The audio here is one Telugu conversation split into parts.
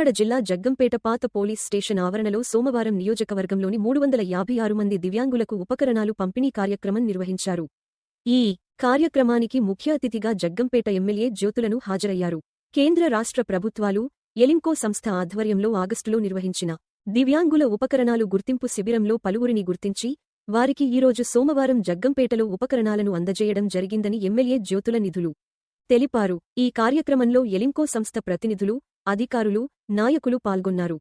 కాకినాడ జిల్లా జగ్గంపేట పాత పోలీస్ స్టేషన్ ఆవరణలో సోమవారం నియోజకవర్గంలోని మూడు వందల యాభై ఆరు మంది దివ్యాంగులకు ఉపకరణాలు పంపిణీ కార్యక్రమం నిర్వహించారు. ఈ కార్యక్రమానికి ముఖ్య అతిథిగా జగ్గంపేట ఎమ్మెల్యే జ్యోతులను హాజరయ్యారు. కేంద్ర రాష్ట్ర ప్రభుత్వాలు ఎలింకో సంస్థ ఆధ్వర్యంలో ఆగస్టులో నిర్వహించిన దివ్యాంగుల ఉపకరణాలు గుర్తింపు శిబిరంలో పలువురిని గుర్తించి వారికి ఈరోజు సోమవారం జగ్గంపేటలో ఉపకరణాలను అందజేయడం జరిగిందని ఎమ్మెల్యే జ్యోతుల నిధులు తెలిపారు. ఈ కార్యక్రమంలో ఎలింకో సంస్థ ప్రతినిధులు అధికారులు నాయకులు పాల్గొన్నారు.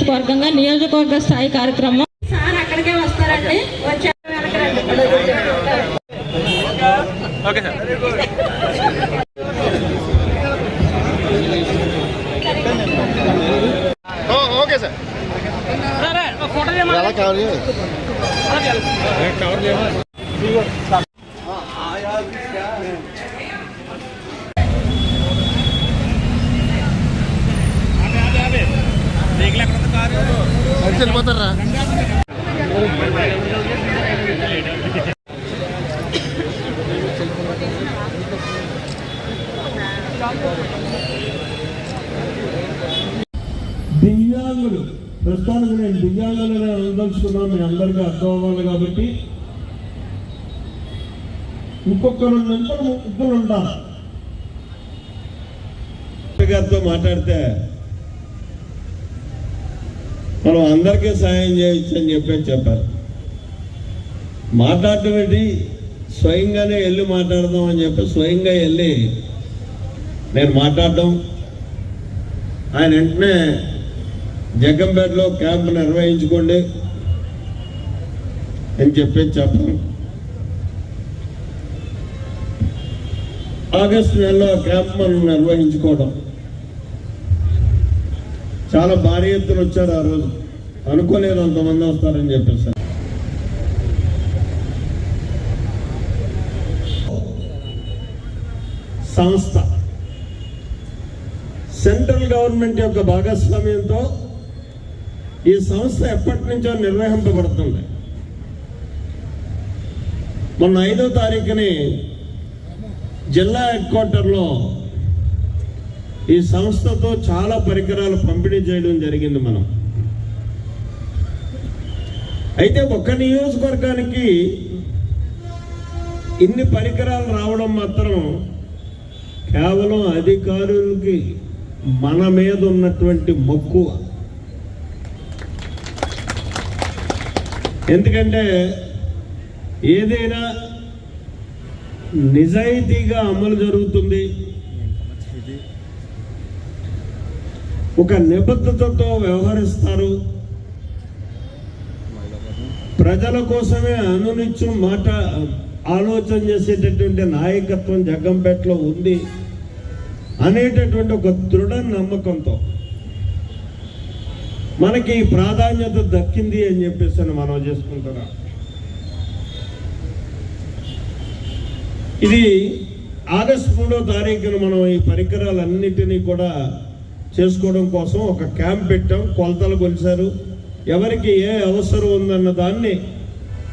నియోజకవర్గంగా నియోజకవర్గ స్థాయి కార్యక్రమం. సార్ అక్కడికే వస్తారండి. వచ్చారు. Okay sir. ఓకే వెళ్ళిపోతారా దివ్యాంగులు. ప్రస్తుతానికి నేను దివ్యాంగులను అనదలుచుకున్నాను మీ అందరికీ అర్థం అవ్వాలి కాబట్టి. ఇంకొక రెండు నిమిషాలు ముగ్గురు ఉంటారు. గారితో మాట్లాడితే మనం అందరికీ సాయం చేయొచ్చు అని చెప్పి చెప్పారు. మాట్లాడటం స్వయంగానే వెళ్ళి మాట్లాడదాం అని చెప్పి స్వయంగా వెళ్ళి నేను మాట్లాడడం. ఆయన వెంటనే జగ్గంపేటలో క్యాంప్ నిర్వహించుకోండి అని చెప్పి చెప్పాం ఆగస్టు నెలలో క్యాంప్ మనం నిర్వహించుకోవడం. చాలా భారీ ఎత్తున వచ్చారు ఆ రోజు. అనుకోలేదు అంతమంది వస్తారని చెప్పేసి. సంస్థ. సెంట్రల్ గవర్నమెంట్ యొక్క భాగస్వామ్యంతో ఈ సంస్థ ఎప్పటి నుంచో నిర్వహింపబడుతుంది. మొన్న ఐదో తారీఖుని జిల్లా హెడ్ క్వార్టర్లో ఈ సంస్థతో చాలా పరికరాలు పంపిణీ చేయడం జరిగింది మనం. అయితే ఒక్క నియోజకవర్గానికి ఇన్ని పరికరాలు రావడం మాత్రం కేవలం అధికారులకి మన మీద ఉన్నటువంటి మక్కువ. ఎందుకంటే ఏదైనా నిజాయితీగా అమలు జరుగుతుంది. ఒక నిబద్ధతతో వ్యవహరిస్తారు. ప్రజల కోసమే అనునిత్యం మాట ఆలోచన చేసేటటువంటి నాయకత్వం జగ్గంపేటలో ఉంది అనేటటువంటి ఒక దృఢ నమ్మకంతో. మనకి ప్రాధాన్యత దక్కింది అని చెప్పేసి అని మనం చేసుకుంటున్నాం. ఇది ఆగస్టు మూడో తారీఖున మనం ఈ పరికరాలన్నిటినీ కూడా చేసుకోవడం కోసం ఒక క్యాంప్ పెట్టాం. కొలతలు కొలిచారు. ఎవరికి ఏ అవసరం ఉందన్న దాన్ని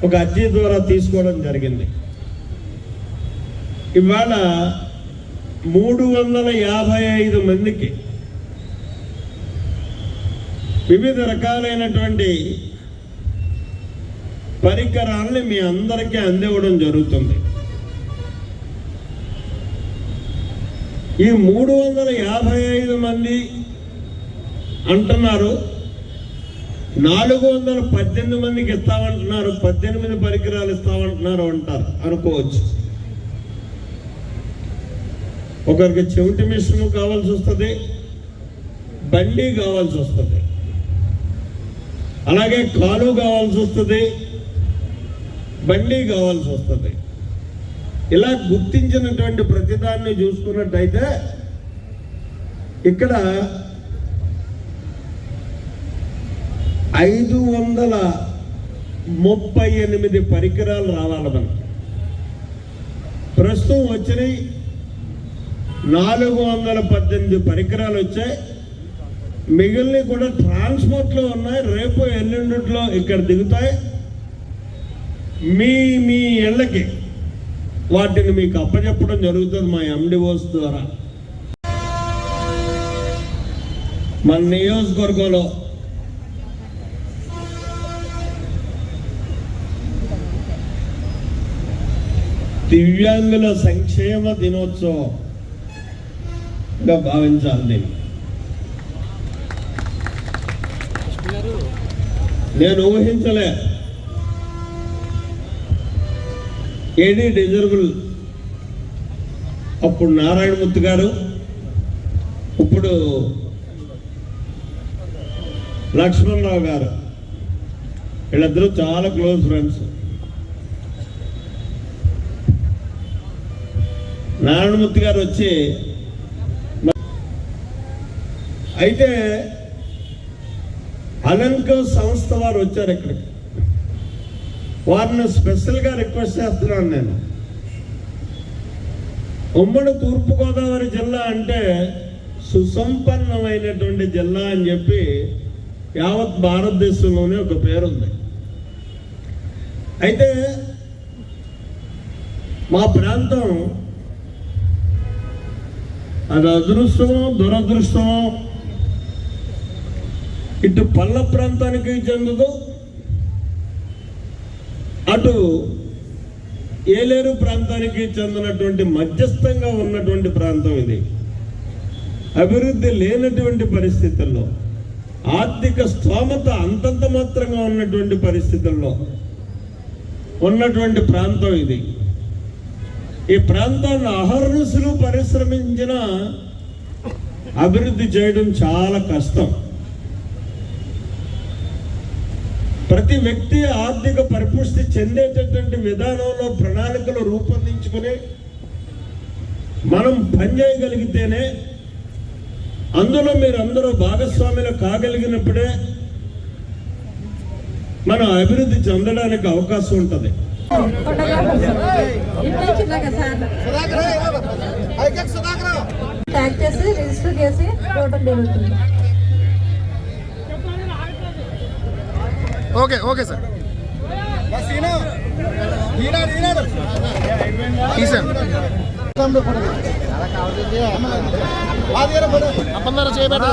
ఒక అర్జీ ద్వారా తీసుకోవడం జరిగింది. ఇవాళ మూడు వందల యాభై ఐదు మందికి వివిధ రకాలైనటువంటి పరికరాలని మీ అందరికీ అందివ్వడం జరుగుతుంది. ఈ మూడు వందల యాభై ఐదు మంది అంటున్నారు. నాలుగు వందల పద్దెనిమిది మందికి ఇస్తామంటున్నారు. పద్దెనిమిది పరికరాలు ఇస్తామంటున్నారు అంటారు. అనుకోవచ్చు. ఒకరికి చెవిటి మిషన్ కావాల్సి వస్తుంది బండి కావాల్సి వస్తుంది అలాగే కాలు కావాల్సి వస్తుంది బండి కావాల్సి వస్తుంది. ఇలా గుర్తించినటువంటి ప్రతిదాన్ని చూసుకున్నట్టయితే ఇక్కడ ఐదు వందల ముప్పై ఎనిమిది పరికరాలు రావాలి మనకి. ప్రస్తుతం వచ్చినాయి నాలుగు వందల పద్దెనిమిది పరికరాలు వచ్చాయి. మిగిలిన కూడా ట్రాన్స్పోర్ట్లో ఉన్నాయి రేపు ఎల్లుండిలో ఇక్కడ దిగుతాయి. మీ మీ ఇళ్ళకి వాటిని మీకు అప్పచెప్పడం జరుగుతుంది మా ఎండిఓస్ ద్వారా. మన నియోజకవర్గంలో దివ్యాంగుల సంక్షేమ దినోత్సవంగా భావించాలి దీన్ని నేను ఊహించలే. ఏడీ డిజర్వల్ అప్పుడు నారాయణమూర్తి గారు ఇప్పుడు లక్ష్మణరావు గారు. వీళ్ళిద్దరూ చాలా క్లోజ్ ఫ్రెండ్స్ నారాయణమూర్తి గారు వచ్చి అయితే అలంకో సంస్థ వారు వచ్చారు ఇక్కడికి. వారిని స్పెషల్గా రిక్వెస్ట్ చేస్తున్నాను నేను. ఉమ్మడి తూర్పుగోదావరి జిల్లా అంటే సుసంపన్నమైనటువంటి జిల్లా అని చెప్పి యావత్ భారతదేశంలోనే ఒక పేరుంది. అయితే మా ప్రాంతం అది అదృష్టమో దురదృష్టమో ఇటు పల్ల ప్రాంతానికి చెందదు అటు ఏలేరు ప్రాంతానికి చెందినటువంటి మధ్యస్థంగా ఉన్నటువంటి ప్రాంతం ఇది. అభివృద్ధి లేనటువంటి పరిస్థితుల్లో ఆర్థిక స్తోమత అంతంత మాత్రంగా ఉన్నటువంటి పరిస్థితుల్లో ఉన్నటువంటి ప్రాంతం ఇది. ఈ ప్రాంతాన్ని అహర్నిశలు పరిశ్రమించిన అభివృద్ధి చేయడం చాలా కష్టం. ప్రతి వ్యక్తి ఆర్థిక పరిపుష్టి చెందేటటువంటి విధానంలో ప్రణాళికలు రూపొందించుకుని మనం పనిచేయగలిగితేనే అందులో మీరు అందరూ భాగస్వాములు కాగలిగినప్పుడే మనం అభివృద్ధి చెందడానికి అవకాశం ఉంటుంది. చేసి రిజిస్టర్ చేసి జరుగుతుంది. Okay okay sir. చేయబెట్ట